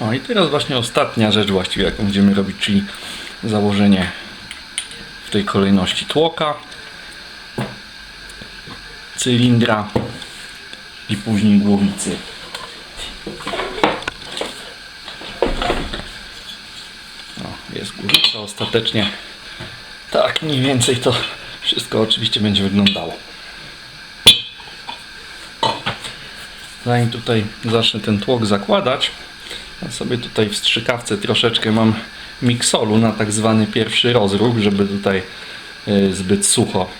O i teraz właśnie ostatnia rzecz właściwie jaką będziemy robić, czyli założenie w tej kolejności tłoka, cylindra i później głowicy. O, jest głowica ostatecznie. Tak mniej więcej to wszystko oczywiście będzie wyglądało. Zanim tutaj zacznę ten tłok zakładać, ja sobie tutaj w strzykawce troszeczkę mam miksolu na tak zwany pierwszy rozruch, żeby tutaj y, zbyt sucho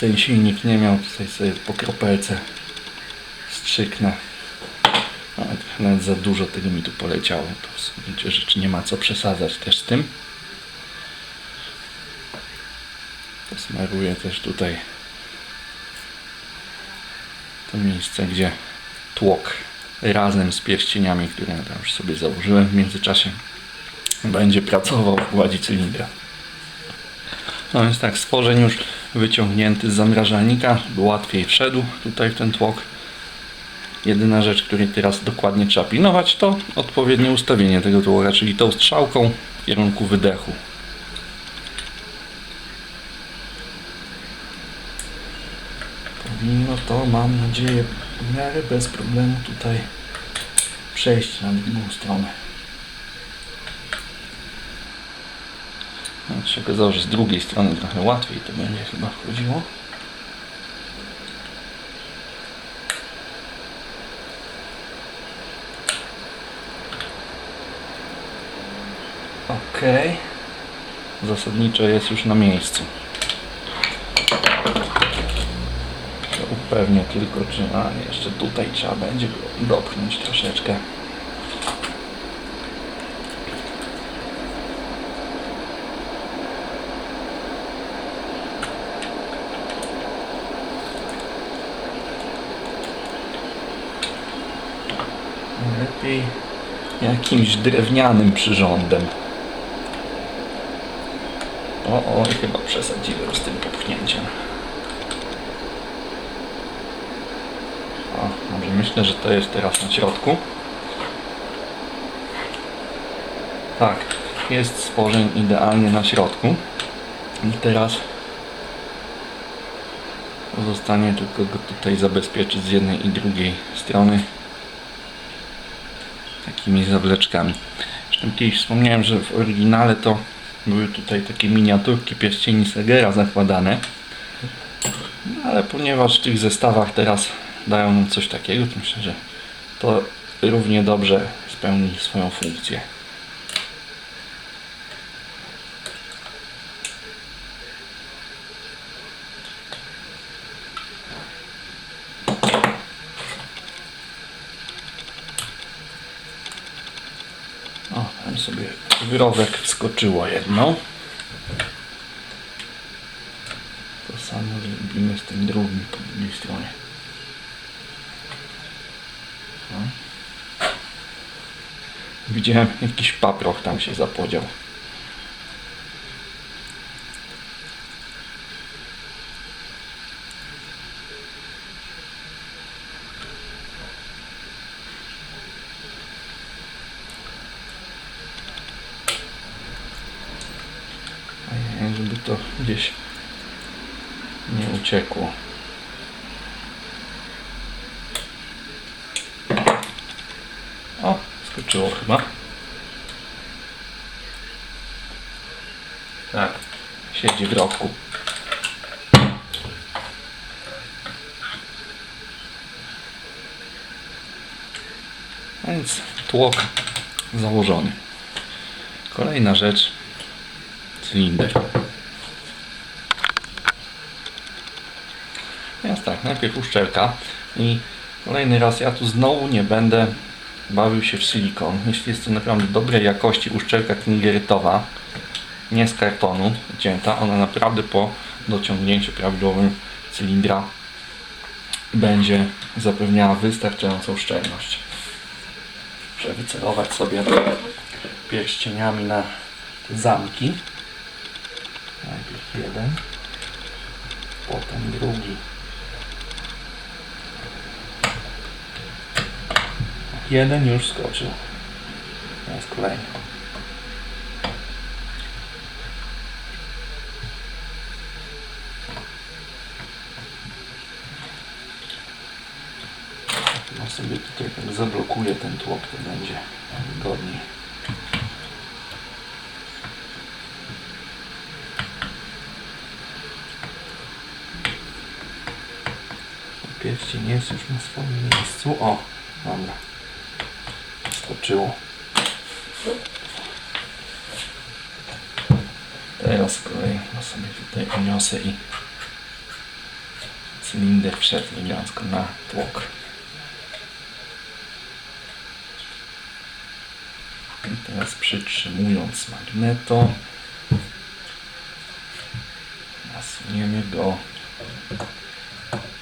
ten silnik nie miał. Tutaj sobie po kropelce strzyknę. Trochę nawet za dużo tego mi tu poleciało. To w gruncie rzeczy nie ma co przesadzać też z tym. Posmaruję też tutaj to miejsce, gdzie tłok razem z pierścieniami, które tam już sobie założyłem w międzyczasie, będzie pracował w gładzi cylindra. No więc tak, stworzeń już wyciągnięty z zamrażalnika, łatwiej wszedł tutaj w ten tłok. Jedyna rzecz, której teraz dokładnie trzeba pilnować, to odpowiednie ustawienie tego tłoka, czyli tą strzałką w kierunku wydechu. Powinno to, mam nadzieję, w miarę bez problemu tutaj przejść na drugą stronę. No, się okazało, że z drugiej strony trochę łatwiej to będzie chyba wchodziło. Ok. Zasadniczo jest już na miejscu. To upewnię tylko, czy... A, jeszcze tutaj trzeba będzie go dopchnąć troszeczkę. Lepiej jakimś drewnianym przyrządem. O, o, chyba przesadziłem z tym popchnięciem. O, dobrze, myślę, że to jest teraz na środku. Tak, jest stworzeń idealnie na środku. I teraz pozostanie tylko go tutaj zabezpieczyć z jednej i drugiej strony takimi zawleczkami. Zresztą kiedyś wspomniałem, że w oryginale to były tutaj takie miniaturki pierścieni Segera zakładane. No, ale ponieważ w tych zestawach teraz dają nam coś takiego, to myślę, że to równie dobrze spełni swoją funkcję. O, tam sobie wyrowek wskoczyło jedno. To samo zrobimy z tym drugim po drugiej stronie. O. Widziałem jakiś paproch tam się zapodział. Żeby to gdzieś nie uciekło. O, skoczyło chyba. Tak, siedzi w roku. A Więc tłok założony. Kolejna rzecz cylinder. Więc tak, najpierw uszczelka i kolejny raz ja tu znowu nie będę bawił się w silikon. Jeśli jest to naprawdę dobrej jakości uszczelka klingerytowa, nie z kartonu cięta, ona naprawdę po dociągnięciu prawidłowym cylindra będzie zapewniała wystarczającą szczelność. Muszę wycelować sobie pierścieniami na zamki. Najpierw jeden, potem drugi. Jeden już skoczył. Jest kolejny. No sobie tutaj tak zablokuję ten tłok, to będzie wygodniej. Pierścień jest już na swoim miejscu. O, dobra. Skoczyło. Teraz z kolei no sobie tutaj uniosę i cylinder wszedł elegancko na tłok. I teraz przytrzymując magneto nasuniemy go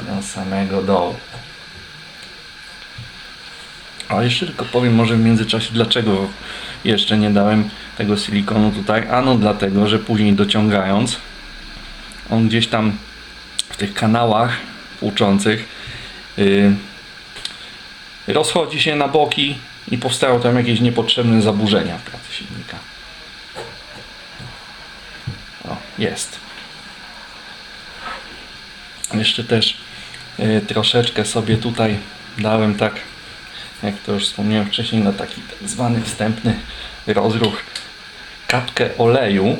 do samego dołu. A jeszcze tylko powiem może w międzyczasie dlaczego jeszcze nie dałem tego silikonu tutaj. Ano dlatego, że później dociągając on gdzieś tam w tych kanałach tłuczących yy, rozchodzi się na boki i powstają tam jakieś niepotrzebne zaburzenia w pracy silnika. O, jest. Jeszcze też y, troszeczkę sobie tutaj dałem tak, jak to już wspomniałem wcześniej, na taki tak zwany wstępny rozruch kapkę oleju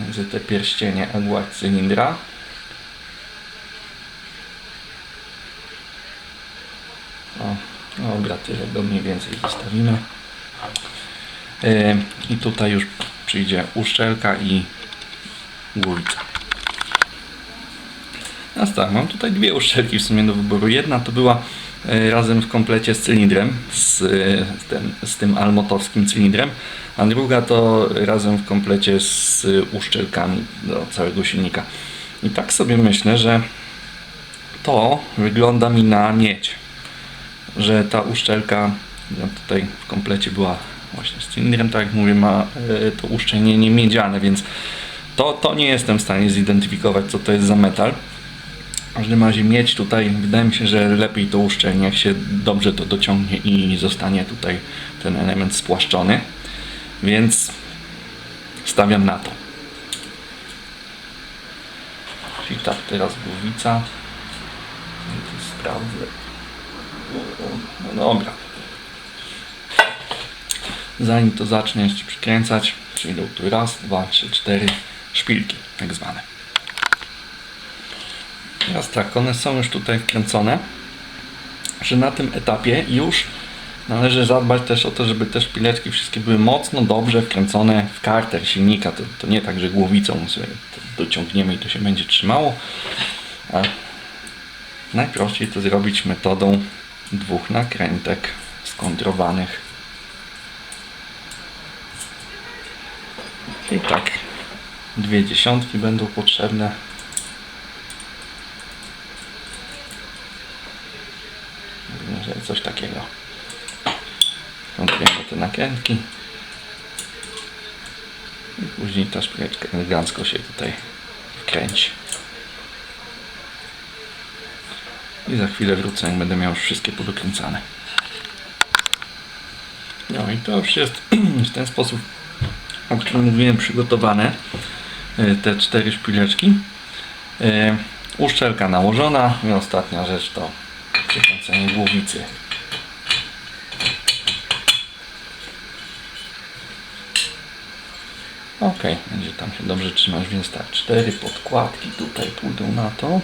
między te pierścienie a gładź cylindra. O, dobra, tyle go mniej więcej zostawimy. Y, I tutaj już przyjdzie uszczelka i głowica. Teraz tak, mam tutaj dwie uszczelki w sumie do wyboru. Jedna to była razem w komplecie z cylindrem, z, z, tym, z tym almotowskim cylindrem, a druga to razem w komplecie z uszczelkami do całego silnika. I tak sobie myślę, że to wygląda mi na miedź, że ta uszczelka no tutaj w komplecie była właśnie z cylindrem, tak jak mówię, ma e, to uszczelnienie miedziane, więc to, to nie jestem w stanie zidentyfikować, co to jest za metal. W każdym razie mieć tutaj, wydaje mi się, że lepiej to uszczelni, jak się dobrze to dociągnie i zostanie tutaj ten element spłaszczony. Więc stawiam na to. Czyli tak, teraz głowica. Sprawdzę. No dobra. Zanim to zacznę jeszcze przykręcać, przyjdą tu raz, dwa, trzy, cztery szpilki, tak zwane. Teraz tak, one są już tutaj wkręcone, że na tym etapie już należy zadbać też o to, żeby te szpileczki wszystkie były mocno, dobrze wkręcone w karter silnika. To, to nie tak, że głowicą sobie dociągniemy i to się będzie trzymało. A najprościej to zrobić metodą dwóch nakrętek skontrowanych. I tak, dwie dziesiątki będą potrzebne. Może coś takiego. Nakrętki. I później ta szpileczka elegancko się tutaj wkręci. I za chwilę wrócę, jak będę miał już wszystkie podokręcane. No i to już jest w ten sposób, o którym mówiłem, przygotowane. e, Te cztery szpileczki. E, Uszczelka nałożona i ostatnia rzecz to przykręcenie głowicy. Ok, będzie tam się dobrze trzymać, więc tak, cztery podkładki tutaj pójdą na to.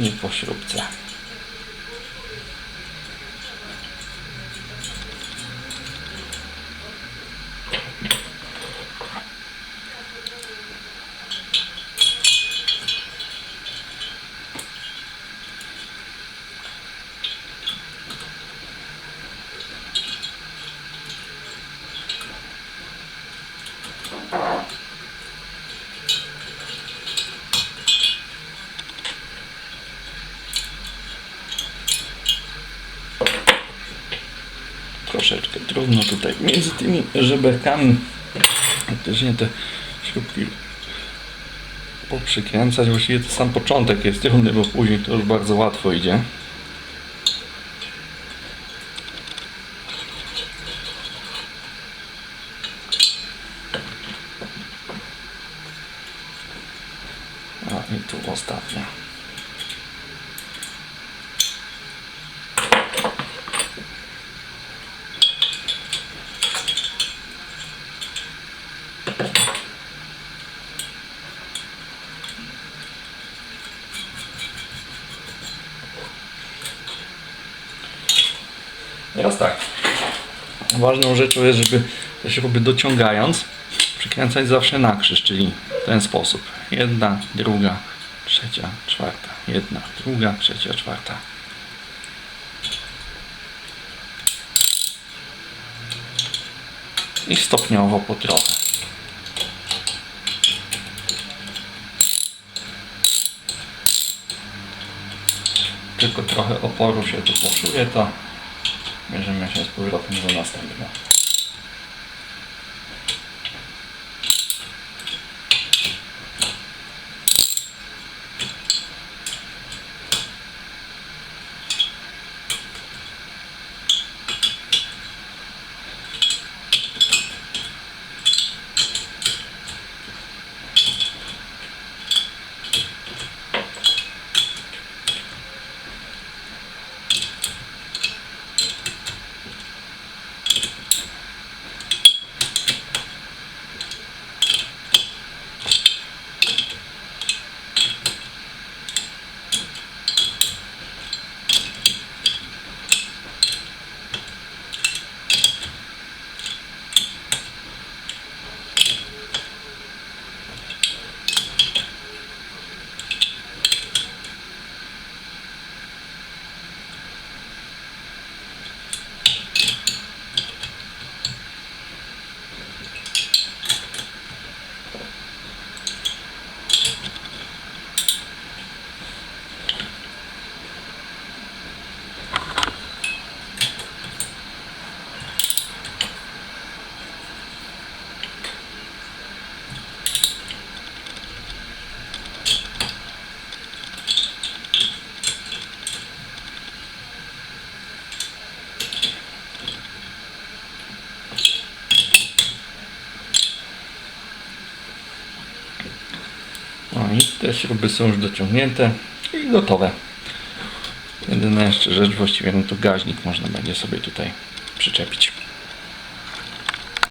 I po śrubce. Trudno tutaj między tymi żeberkami faktycznie te śrubki poprzykręcać. Właściwie to sam początek jest trudny, bo później to już bardzo łatwo idzie. A i tu ostatnia. Teraz tak. Ważną rzeczą jest, żeby te śruby dociągając przykręcać zawsze na krzyż, czyli w ten sposób. Jedna, druga, trzecia, czwarta. Jedna, druga, trzecia, czwarta. I stopniowo po trochę. Tylko trochę oporu się tu poczuje, to bierzemy się z powrotem za następną. No i te śruby są już dociągnięte i gotowe. Jedyna jeszcze rzecz właściwie no to gaźnik można będzie sobie tutaj przyczepić.